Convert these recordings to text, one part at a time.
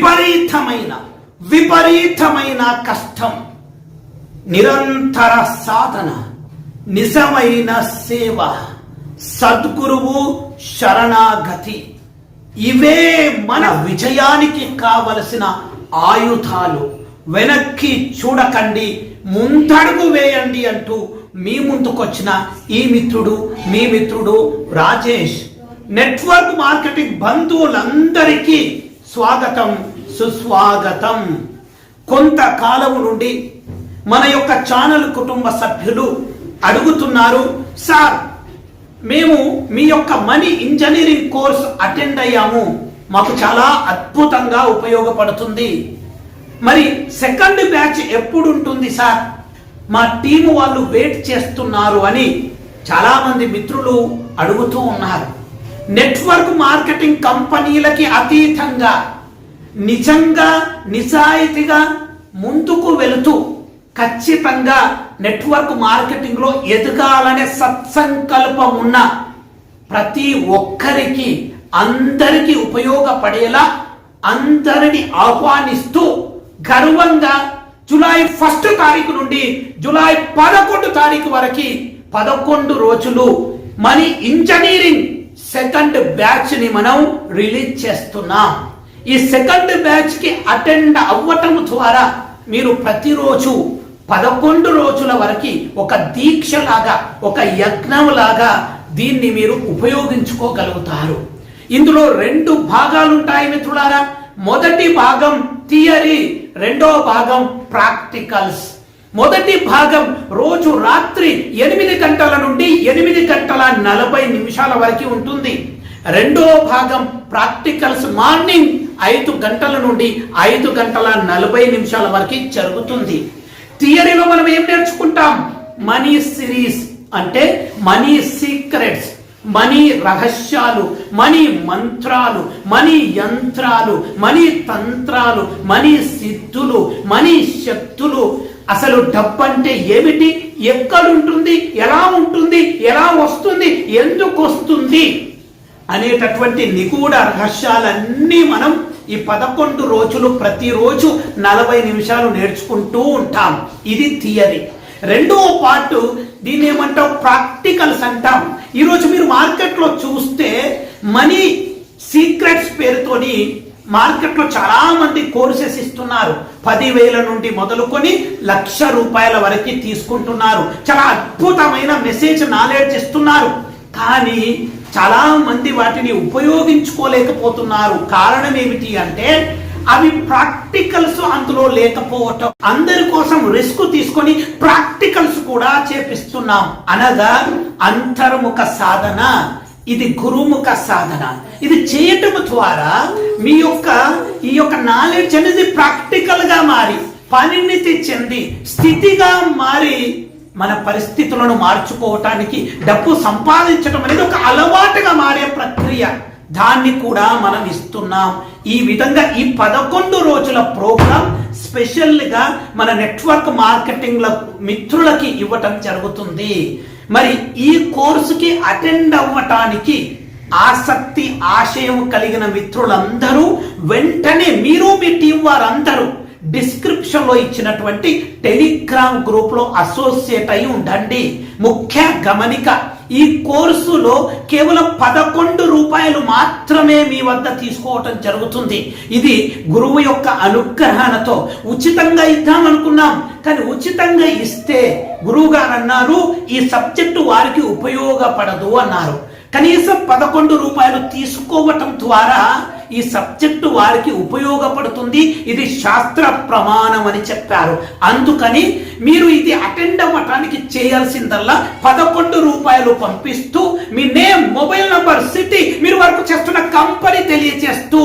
విపరీతమైన విపరీతమైన కష్టం. నిరంతర సాధన నిజమైన సేవ సద్గురువు శరణాగతి. ఇవే మన విజయానికి కావలసిన ఆయుధాలు. వెనక్కి చూడకండి ముందడుగు వేయండి అంటూ మీ ముందుకొచ్చిన ఈ మిత్రుడు మీ మిత్రుడు రాజేష్. నెట్వర్క్ మార్కెటింగ్ బంధువులందరికీ స్వాగతం. సుస్వాగతం. కొంతకాలం నుండి మన యొక్క ఛానల్ కుటుంబ సభ్యులు అడుగుతున్నారు సార్ మేము మీ యొక్క మనీ ఇంజనీరింగ్ కోర్స్ అటెండ్ అయ్యాము. మాకు చాలా అద్భుతంగా ఉపయోగపడుతుంది. మరి సెకండ్ బ్యాచ్ ఎప్పుడు ఉంటుంది సార్? మా టీం వాళ్ళు వెయిట్ చేస్తున్నారు అని చాలామంది మిత్రులు అడుగుతూ ఉన్నారు. నెట్వర్క్ మార్కెటింగ్ కంపెనీలకి అతీతంగా నిజంగా నిజాయితీగా ముందుకు వెళుతూ ఖచ్చితంగా నెట్వర్క్ మార్కెటింగ్లో ఎదగాలనే సత్సంకల్పం ఉన్న ప్రతి ఒక్కరికి అందరికీ ఉపయోగపడేలా అందరిని ఆహ్వానిస్తూ గర్వంగా జూలై ఫస్ట్ తారీఖు నుండి జూలై పదకొండు తారీఖు వరకు పదకొండు రోజులు మనీ ఇంజనీరింగ్ సెకండ్ బ్యాచ్ని మనం రిలీజ్ చేస్తున్నాం. ఈ సెకండ్ బ్యాచ్కి అటెండ్ అవ్వటం ద్వారా మీరు ప్రతిరోజు పదకొండు రోజుల వరకు ఒక దీక్ష లాగా ఒక యజ్ఞం లాగా దీన్ని మీరు ఉపయోగించుకోగలుగుతారు. ఇందులో రెండు భాగాలు ఉంటాయి మిత్రులారా. మొదటి భాగం థియరీ రెండో భాగం ప్రాక్టికల్స్. మొదటి భాగం రోజు రాత్రి ఎనిమిది గంటల నుండి ఎనిమిది గంటల నలభై నిమిషాల వరకు ఉంటుంది. రెండో భాగం ప్రాక్టికల్స్ మార్నింగ్ ఐదు గంటల నుండి ఐదు గంటల నలభై నిమిషాల వరకు జరుగుతుంది. థియరీలో మనం ఏం నేర్చుకుంటాం? మనీ సిరీస్ అంటే మనీ సీక్రెట్స్ మనీ రహస్యాలు మనీ మంత్రాలు మనీ యంత్రాలు మనీ తంత్రాలు మనీ సిద్ధులు మనీ శక్తులు. అసలు డబ్బు అంటే ఏమిటి? ఎక్కడుంటుంది ఎలా ఉంటుంది? ఎలా వస్తుంది? ఎందుకు వస్తుంది? అనేటటువంటి నిగూఢ రహస్యాలన్నీ మనం ఈ పదకొండు రోజులు ప్రతిరోజు నలభై నిమిషాలు నేర్చుకుంటూ ఉంటాం. ఇది థియరీ. రెండవ పార్ట్ దీన్ని ఏమంటాం? ప్రాక్టికల్స్ అంటాం. ఈరోజు మీరు మార్కెట్లో చూస్తే మనీ సీక్రెట్స్ పేరుతోని మార్కెట్లో చాలామంది కోర్సెస్ ఇస్తున్నారు. పదివేల నుండి మొదలుకొని లక్ష రూపాయల వరకు తీసుకుంటున్నారు. చాలా అద్భుతమైన మెసేజ్ నాలెడ్జ్ ఇస్తున్నారు. కానీ చాలా మంది వాటిని ఉపయోగించుకోలేకపోతున్నారు. కారణం ఏమిటి అంటే అవి ప్రాక్టికల్స్ అందులో లేకపోవటం. అందరి కోసం రిస్క్ తీసుకొని ప్రాక్టికల్స్ కూడా చేపిస్తున్నాం. అనగా అంతర్ముఖ సాధన. ఇది గురుముఖ సాధన. ఇది చేయటం ద్వారా మీ యొక్క ఈ యొక్క నాలెడ్జ్ అనేది ప్రాక్టికల్గా మారి పరిణితి చెంది స్థితిగా మారి మన పరిస్థితులను మార్చుకోవటానికి డబ్బు సంపాదించడం అనేది ఒక అలవాటుగా మారే ప్రక్రియ. దాన్ని కూడా మనం ఇస్తున్నాం. ఈ విధంగా ఈ పదకొండు రోజుల ప్రోగ్రాం స్పెషల్గా మన నెట్వర్క్ మార్కెటింగ్ల మిత్రులకి ఇవ్వటం జరుగుతుంది. మరి ఈ కోర్సుకి అటెండ్ అవ్వటానికి ఆసక్తి ఆశయం కలిగిన మిత్రులందరూ వెంటనే మీరు మీ టీం వారందరూ డిస్క్రిప్షన్లో ఇచ్చినటువంటి టెలిగ్రామ్ గ్రూప్లో అసోసియేట్ అయి ఉండండి. ముఖ్య గమనిక ఈ కోర్సులో కేవలం పదకొండు రూపాయలు మాత్రమే మీ వద్ద తీసుకోవటం జరుగుతుంది. ఇది గురువు యొక్క అనుగ్రహణతో ఉచితంగా ఇద్దాం అనుకున్నాం. కానీ ఉచితంగా ఇస్తే గురువు గారు అన్నారు ఈ సబ్జెక్టు వారికి ఉపయోగపడదు అన్నారు. కనీసం పదకొండు రూపాయలు తీసుకోవటం ద్వారా ఈ సబ్జెక్టు వారికి ఉపయోగపడుతుంది. ఇది శాస్త్ర ప్రమాణం అని చెప్పారు. అందుకని మీరు ఇది అటెండ్ అవ్వటానికి చేయాల్సిందల్లా పదకొండు రూపాయలు పంపిస్తూ మీ నేమ్ మొబైల్ నంబర్ సిటీ మీరు వర్క్ చేస్తున్న కంపెనీ తెలియజేస్తూ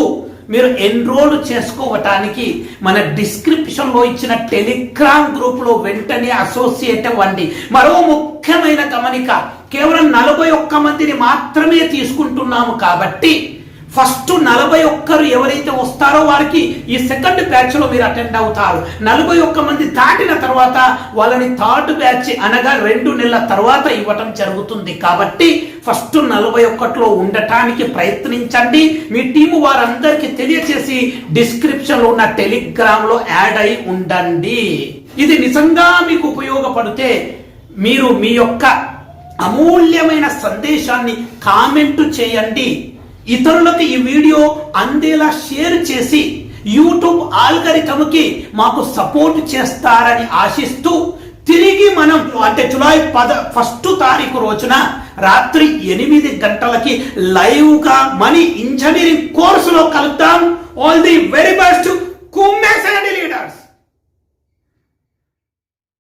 మీరు ఎన్రోల్ చేసుకోవటానికి మన డిస్క్రిప్షన్లో ఇచ్చిన టెలిగ్రామ్ గ్రూప్లో వెంటనే అసోసియేట్ అవ్వండి. మరో ముఖ్యమైన గమనిక కేవలం నలభై ఒక్క మందిని మాత్రమే తీసుకుంటున్నాము కాబట్టి ఫస్ట్ నలభై ఒక్కరు ఎవరైతే వస్తారో వారికి ఈ సెకండ్ బ్యాచ్లో మీరు అటెండ్ అవుతారు. నలభై ఒక్క మంది దాటిన తర్వాత వాళ్ళని థర్డ్ బ్యాచ్ అనగా రెండు నెలల తర్వాత ఇవ్వటం జరుగుతుంది కాబట్టి ఫస్ట్ నలభై ఒక్కట్లో ఉండటానికి ప్రయత్నించండి. మీ టీము వారందరికీ తెలియచేసి డిస్క్రిప్షన్లో ఉన్న టెలిగ్రామ్లో యాడ్ అయి ఉండండి. ఇది నిజంగా మీకు ఉపయోగపడితే మీరు మీ యొక్క అమూల్యమైన సందేశాన్ని కామెంట్ చేయండి. ఇతరులకు ఈ వీడియో అందేలా షేర్ చేసి యూట్యూబ్ ఆల్గరిథంకి మాకు సపోర్ట్ చేస్తారని ఆశిస్తూ తిరిగి మనం అంటే జులై పద ఫస్ట్ తారీఖు రోజున రాత్రి ఎనిమిది గంటలకి లైవ్గా మనీ ఇంజనీరింగ్ కోర్సులో కలుద్దాం. ఆల్ ది వెరీ బెస్ట్ కుమ్మేసండి లీడర్.